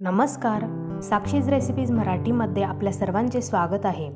नमस्कार. साक्षीज रेसिपीज मराठीमध्ये आपल्या सर्वांचे स्वागत आहे.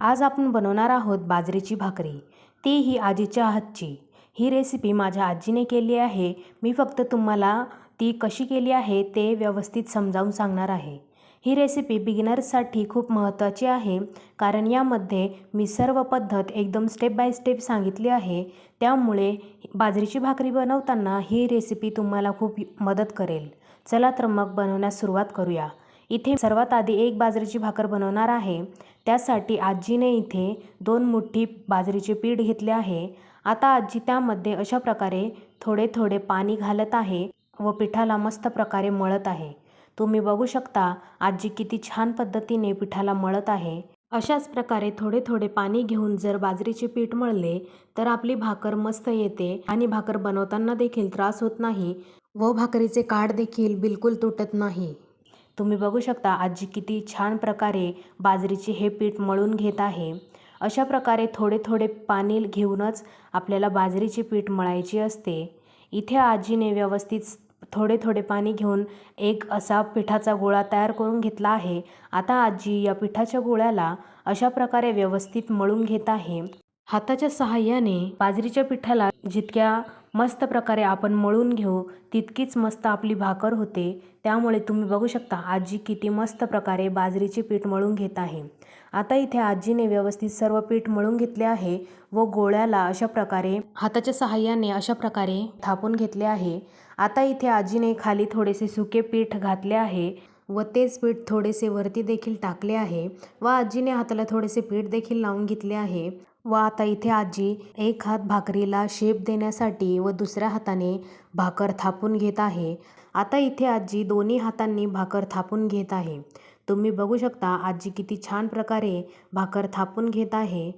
आज आपण बनवणार आहोत बाजरीची भाकरी. ती ही आजीच्या हातची. ही रेसिपी माझ्या आजीने केली आहे. मी फक्त तुम्हाला ती कशी केली आहे ते व्यवस्थित समजावून सांगणार आहे. ही रेसिपी बिगिनर्ससाठी खूप महत्त्वाची आहे. कारण यामध्ये मी सर्व पद्धत एकदम स्टेप बाय स्टेप सांगितली आहे. त्यामुळे बाजरीची भाकरी बनवताना ही रेसिपी तुम्हाला खूप मदत करेल. चला तर मग बनवण्यास सुरुवात करूया. इथे सर्वात आधी एक बाजरीची भाकर बनवणार आहे. त्यासाठी आजीने इथे दोन मुठ्ठी बाजरीचे पीठ घेतले आहे. आता आजी त्यामध्ये अशा प्रकारे थोडे थोडे पाणी घालत आहे व पिठाला मस्त प्रकारे मळत आहे. तुम्ही बघू शकता आजी किती छान पद्धतीने पिठाला मळत आहे. अशाच प्रकारे थोडे थोडे पाणी घेऊन जर बाजरीचे पीठ मळले तर आपली भाकर मस्त येते आणि भाकर बनवताना देखील त्रास होत नाही व भाकरीचे काढ देखील बिलकुल तुटत नाही. तुम्ही बघू शकता आजी किती छान प्रकारे बाजरीचे हे पीठ मळून घेत आहे. अशा प्रकारे थोडे थोडे पाणी घेऊनच आपल्याला बाजरीचे पीठ मळायचे असते. इथे आजीने व्यवस्थित थोडे थोडे पाणी घेऊन एक असा पिठाचा गोळा तयार करून घेतला आहे. आता आजी या पिठाच्या गोळ्याला अशा प्रकारे व्यवस्थित मळून घेत आहे. हाताच्या सहाय्याने बाजरीच्या पिठाला जितक्या मस्त प्रकारे आपण मळून घेऊ तितकीच मस्त आपली भाकर होते. त्यामुळे तुम्ही बघू शकता आजी किती मस्त प्रकारे बाजरीचे पीठ मळून घेत आहे. आता इथे आजीने व्यवस्थित सर्व पीठ मळून घेतले आहे व गोळ्याला अशा प्रकारे हाताच्या सहाय्याने अशा प्रकारे थापून घेतले आहे. आता इथे आजीने खाली थोडेसे सुके पीठ घातले आहे व तेच पीठ थोडेसे वरती देखील टाकले आहे व आजीने हाताला थोडेसे पीठ देखील लावून घेतले आहे. व आता इथे आजी एक हात भाकरीला शेप देण्यासाठी व दुसऱ्या हाताने भाकर थापून घेत आहे. आता इथे आजी दोन्ही हातांनी भाकर थापून घेत आहे. तुम्ही बघू शकता आजी किती छान प्रकारे भाकर थापून घेत आहे.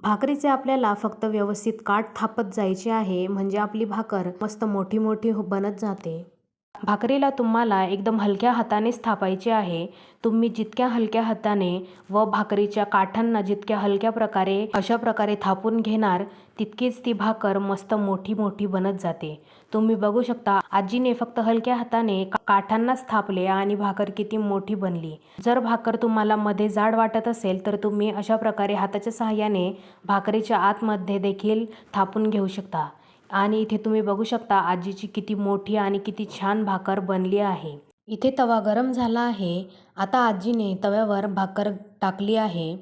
भाकरीचे आपल्याला फक्त व्यवस्थित काठ थापत जायचे आहे म्हणजे आपली भाकर मस्त मोठी मोठी बनत जाते. भाकरीला तुम्हाला एकदम हलक्या हाताने थापायचे आहे. तुम्ही जितक्या हलक्या हाताने व भाकरीच्या काठांना जितक्या हलक्या प्रकारे अशा प्रकारे थापून घेणार तितकीच ती भाकर मस्त मोठी मोठी बनत जाते. तुम्ही बघू शकता आजीने फक्त हलक्या हाताने काठांनाच थापले आणि भाकर किती मोठी बनली. जर भाकर तुम्हाला मध्ये जाड वाटत असेल तर तुम्ही अशा प्रकारे हाताच्या सहाय्याने भाकरीच्या आतमध्ये देखील थापून घेऊ शकता. आणि इथे तुम्ही बघू शकता आजीची किती मोठी आणि किती छान भाकर बनली आहे. इथे तवा गरम झाला आहे. आता आजीने तव्यावर भाकर टाकली आहे.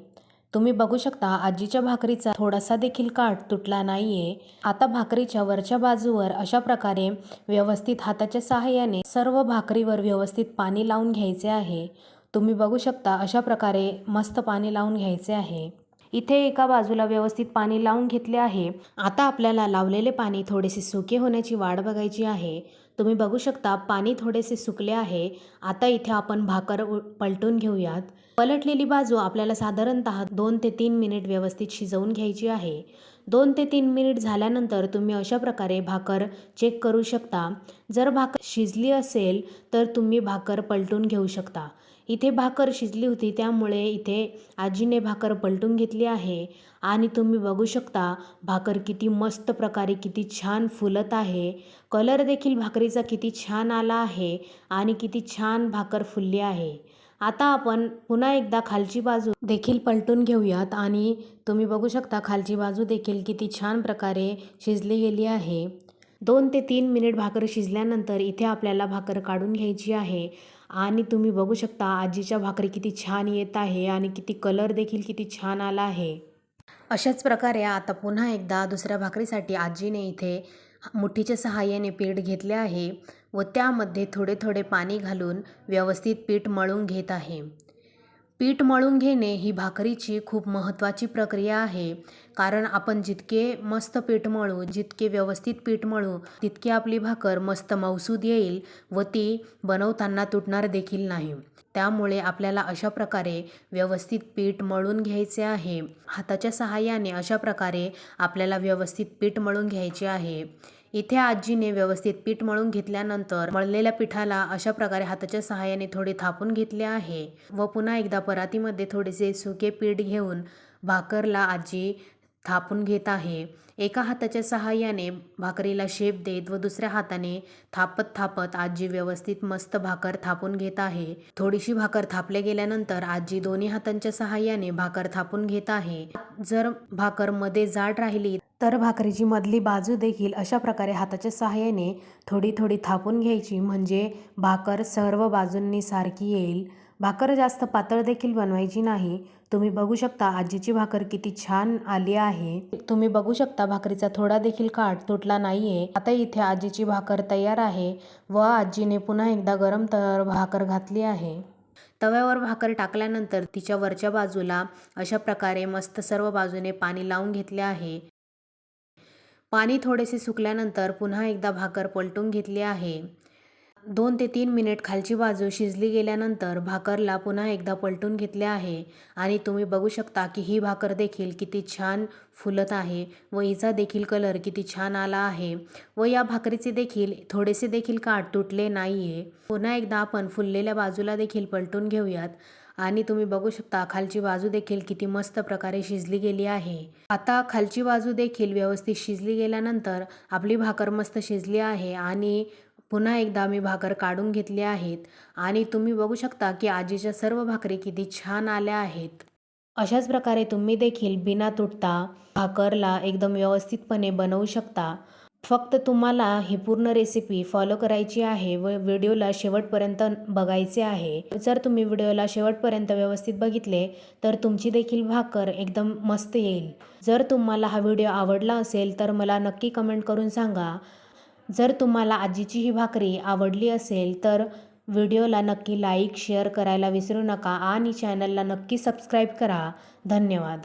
तुम्ही बघू शकता आजीच्या भाकरीचा थोडासा देखील काठ तुटला नाही आहे आता भाकरीच्या वरच्या बाजूवर अशा प्रकारे व्यवस्थित हाताच्या सहाय्याने सर्व भाकरीवर व्यवस्थित पाणी लावून घ्यायचे आहे. तुम्ही बघू शकता अशा प्रकारे मस्त पाणी लावून घ्यायचे आहे. इथे एका बाजूला व्यवस्थित पाणी लावून घेतले आहे. आता आपल्याला लावलेले पाणी थोडेसे सुके होण्याची वाट बघायची आहे. तुम्ही बघू शकता पाणी थोडेसे सुकले आहे. आता इथे आपण भाकर पलटून घेऊयात. पलटलेली बाजू आपल्याला साधारणत दोन ते तीन मिनिट व्यवस्थित शिजवून घ्यायची आहे. दोन ते तीन मिनिट झाल्यानंतर तुम्ही अशा प्रकारे भाकर चेक करू शकता. जर भाकर शिजली असेल तर तुम्ही भाकर पलटून घेऊ शकता. इथे भाकर शिजली होती त्यामुळे इथे आजीने भाकर पलटून घेतली आहे. आणि तुम्ही बघू शकता भाकर किती मस्त प्रकारे किती छान फुलत आहे. कलर देखील भाकरीचा किती छान आला आहे आणि किती छान भाकर फुलली आहे. आता आपण पुन्हा एकदा खालची बाजू देखील पलटून घेऊयात आणि तुम्ही बघू शकता खालची बाजू देखील किती छान प्रकारे शिजली गेली आहे. दोन ते तीन मिनिट भाकर शिजल्यानंतर इथे आपल्याला भाकर काढून घ्यायची आहे. आणि तुम्ही बघू शकता आजीच्या भाकरी किती छान येत आहे आणि किती कलर देखील किती छान आला आहे. अशाच प्रकारे आता पुन्हा एकदा दुसऱ्या भाकरीसाठी आजीने इथे मुठीच्या सहाय्याने पीठ घेतले आहे व त्यामध्ये थोडे थोडे पाणी घालून व्यवस्थित पीठ मळून घेत आहे. पीठ मळून घेणे ही भाकरीची खूप महत्त्वाची प्रक्रिया आहे. कारण आपण जितके मस्त पीठ मळू जितके व्यवस्थित पीठ मळू तितकी आपली भाकर मस्त मौसूद येईल व ती बनवताना तुटणार देखील नाही. त्यामुळे आपल्याला अशा प्रकारे व्यवस्थित पीठ मळून घ्यायचे आहे. हाताच्या सहाय्याने अशा प्रकारे आपल्याला व्यवस्थित पीठ मळून घ्यायचे आहे. इथे आजीने व्यवस्थित पीठ मळून घेतल्यानंतर मळलेल्या पिठाला अशा प्रकारे हाताच्या सहाय्याने थोडे थापून घेतले आहे व पुन्हा एकदा परातीमध्ये थोडेसे सुके पीठ घेऊन भाकरला आजी थापून घेत आहे. एका हाताच्या सहाय्याने भाकरीला शेप देत व दुसऱ्या हाताने थापत थापत आजी व्यवस्थित मस्त भाकर थापून घेत आहे. थोडीशी भाकर थापले गेल्यानंतर आजी दोन्ही हातांच्या सहाय्याने भाकर थापून घेत आहे. जर भाकरमध्ये जाड राहिली तर भाकरीची मधली बाजू देखील अशा प्रकारे हाताच्या सहाय्याने थोडी थोडी थापून घ्यायची. म्हणजे भाकर सर्व बाजूंनी सारखी येईल. भाकर जास्त पातळ देखील बनवायची नाही. तुम्ही बघू शकता आजीची भाकर किती छान आली आहे. तुम्ही बघू शकता भाकरीचा थोडा देखील काठ तुटला नाहीये. आता इथे आजीची भाकर तयार आहे व आजीने पुन्हा एकदा गरम तर भाकर घातली आहे. तव्यावर भाकर टाकल्यानंतर तिच्या वरच्या बाजूला अशा प्रकारे मस्त सर्व बाजूने पाणी लावून घेतले आहे. पाणी थोडेसे सुकल्यानंतर पुन्हा एकदा भाकर पलटून घेतली आहे. दोन ते तीन मिनिट खालची बाजू शिजली गेल्यानंतर भाकरला पुन्हा एकदा पलटून घेतले आहे. आणि तुम्ही बघू शकता की ही भाकर देखील किती छान फुलत आहे व हिचा देखील कलर किती छान आला आहे व या भाकरीचे देखील थोडेसे देखील काठ तुटले नाही आहे पुन्हा एकदा आपण फुललेल्या बाजूला देखील पलटून घेऊयात. आणि तुम्ही बघू शकता खालची बाजू देखील किती मस्त प्रकारे शिजली गेली आहे. आता खालची बाजू देखील व्यवस्थित शिजली गेल्यानंतर आपली भाकर मस्त शिजली आहे आणि पुन्हा एकदा मी भाकर काढून घेतली आहेत आणि तुम्ही बघू शकता की आजीच्या सर्व भाकरी किती छान आल्या आहेत. अशाच प्रकारे तुम्ही देखील बिना तुटता भाकरला एकदम व्यवस्थितपणे बनवू शकता. फक्त तुम्हाला ही पूर्ण रेसिपी फॉलो करायची आहे व व्हिडिओला शेवटपर्यंत बघायचे आहे. जर तुम्ही व्हिडिओला शेवटपर्यंत व्यवस्थित बघितले तर तुमची देखील भाकर एकदम मस्त येईल. जर तुम्हाला हा व्हिडिओ आवडला असेल तर मला नक्की कमेंट करून सांगा. जर तुम्हाला आजीची ही भाकरी आवडली असेल तर व्हिडिओला नक्की लाईक शेअर करायला विसरू नका आणि चॅनलला नक्की सबस्क्राईब करा. धन्यवाद.